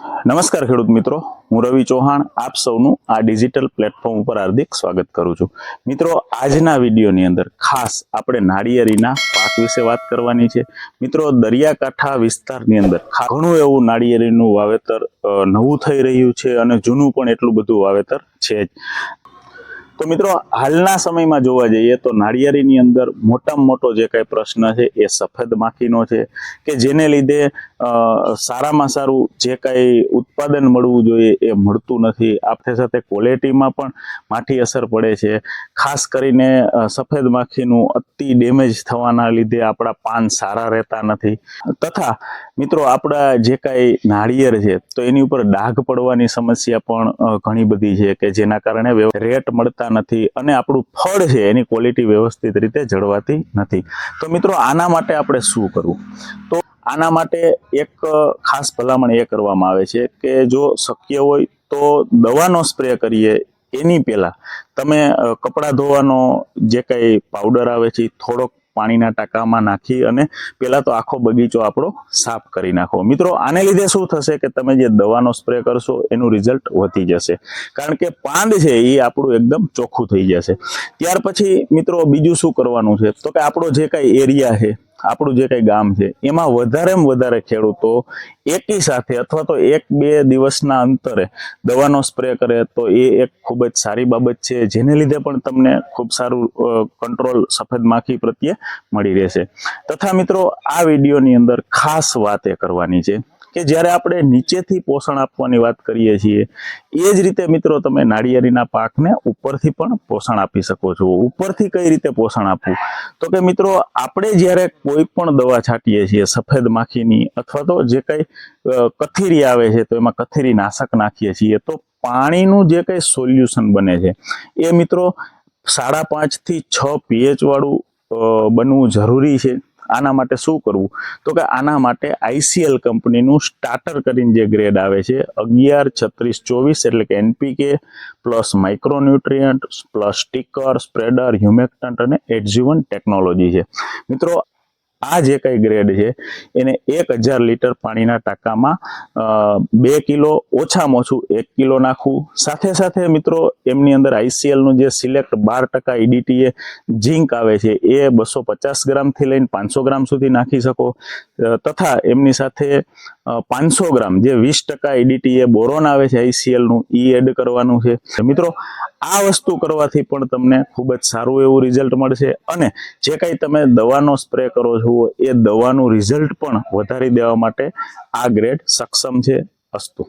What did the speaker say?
નમસ્કાર ખેડૂત મિત્રો, હું રવિ ચૌહાણ આપ સૌનું આ ડિજિટલ પ્લેટફોર્મ ઉપર હાર્દિક સ્વાગત કરું છું. મિત્રો, આજના વિડીયોની અંદર ખાસ આપણે નાળિયેરીના પાક વિશે વાત કરવાની છે. મિત્રો, દરિયાકાંઠા વિસ્તારની અંદર ઘણું એવું નાળિયેરીનું વાવેતર નવું થઈ રહ્યું છે અને જૂનું પણ એટલું બધું વાવેતર છે જ. તો મિત્રો, હાલના સમયમાં જોવા જઈએ તો નાળિયેરીની અંદર મોટામાં મોટો જે કાંઈ પ્રશ્ન છે એ સફેદ માખીનો છે કે જેને લીધે સારામાં સારું જે કાંઈ ઉત્પાદન મળવું જોઈએ એ મળતું નથી. આપણી સાથે ક્વોલિટીમાં પણ માઠી અસર પડે છે. ખાસ કરીને સફેદ માખીનું અતિ ડેમેજ થવાના લીધે આપણા પાન સારા રહેતા નથી. તથા, મિત્રો, આપણા જે કાંઈ નાળિયેર છે, તો એની ઉપર ડાઘ પડવાની સમસ્યા પણ ઘણી બધી છે કે જેના કારણે રેટ મળતા નથી અને આપણું ફળ છે એની ક્વોલિટી વ્યવસ્થિત રીતે જળવાતી નથી. તો મિત્રો, આના માટે આપણે શું કરવું? તો આના માટે એક ખાસ ભલામણ એ કરવામાં આવે છે કે જો શક્ય હોય તો દવાનો સ્પ્રે કરીએ એની પહેલાં. તમે કપડાં ધોવાનો જે કંઈ પાવડર આવે છે થોડોક પાણીના ટાંકામાં નાખી અને પહેલાં તો આખો બગીચો આપણો સાફ કરી નાખો. મિત્રો, આને લીધે શું થશે કે તમે જે દવાનો સ્પ્રે કરશો એનું રિઝલ્ટ વધી જશે. કારણ કે પાંદ છે એ આપણું એકદમ ચોખ્ખું થઈ જશે. ત્યાર પછી, મિત્રો, બીજું શું કરવાનું છે? તો કે આપણો જે કાંઈ એરિયા છે આપણું જે કંઈ ગામ છે, એમાં વધારેમાં વધારે ખેડૂતો એકી સાથે અથવા તો એક બે દિવસના અંતરે દવાનો સ્પ્રે કરે તો એ એક ખૂબ જ સારી બાબત છે, જેને લીધે પણ તમને ખૂબ સારું કંટ્રોલ સફેદ માખી પ્રત્યે મળી રહેશે. તથા મિત્રો, આ વિડીયોની અંદર ખાસ વાત એ કરવાની છે. કે જ્યારે આપણે નીચેથી પોષણ આપવાની વાત કરીએ છીએ, એ જ રીતે મિત્રો તમે નાળિયેરીના પાકને ઉપરથી પણ પોષણ આપી શકો છો. ઉપરથી કઈ રીતે પોષણ આપવું? તો કે મિત્રો, આપણે જ્યારે કોઈ પણ દવા છાંટીએ છીએ, સફેદ માખીની અથવા તો જે કંઈ કથેરી આવે છે, તો એમાં કથીરી નાશક નાખીએ છીએ, તો પાણીનું જે કંઈ સોલ્યુશન બને છે, એ મિત્રો સાડા પાંચથી છ પીએચ વાળું બનવું જરૂરી છે. આના માટે શું કરવું? તો કે આના માટે આઈસીએલ કંપનીનું સ્ટાર્ટર કરીને જે ગ્રેડ આવે છે, અગિયાર, છત્રીસ, ચોવીસ, એટલે કે NPK plus micronutrient plus sticker spreader humectant અને એડઝીવન ટેકનોલોજી છે. મિત્રો આ જે કંઈ ગ્રેડ છે, એને એક હજાર લીટર પાણીના ટાંકામાં બે કિલો ઓછામાં ઓછું એક કિલો નાખવું. સાથે સાથે મિત્રો, એમની અંદર આઈસીએલનું જે સિલેક્ટ બાર ટકા ઈડીટીએ ઝીંક આવે છે, એ બસો પચાસ ગ્રામથી લઈને પાંચસો ગ્રામ સુધી નાખી શકો. તથા એમની સાથે પાંચસો ગ્રામ જે વીસ ટકા ઈડીટીએ બોરોન આવે છે આઈસીએલનું, ઈ એડ કરવાનું છે. મિત્રો, આ વસ્તુ કરવાથી પણ તમને ખૂબ જ સારું એવું રિઝલ્ટ મળશે અને જે કાંઈ તમે દવાનો સ્પ્રે કરો છો, એ દવાનું રિઝલ્ટ પણ વધારી દેવા માટે આ ગ્રેડ સક્ષમ છે અસ્તુ.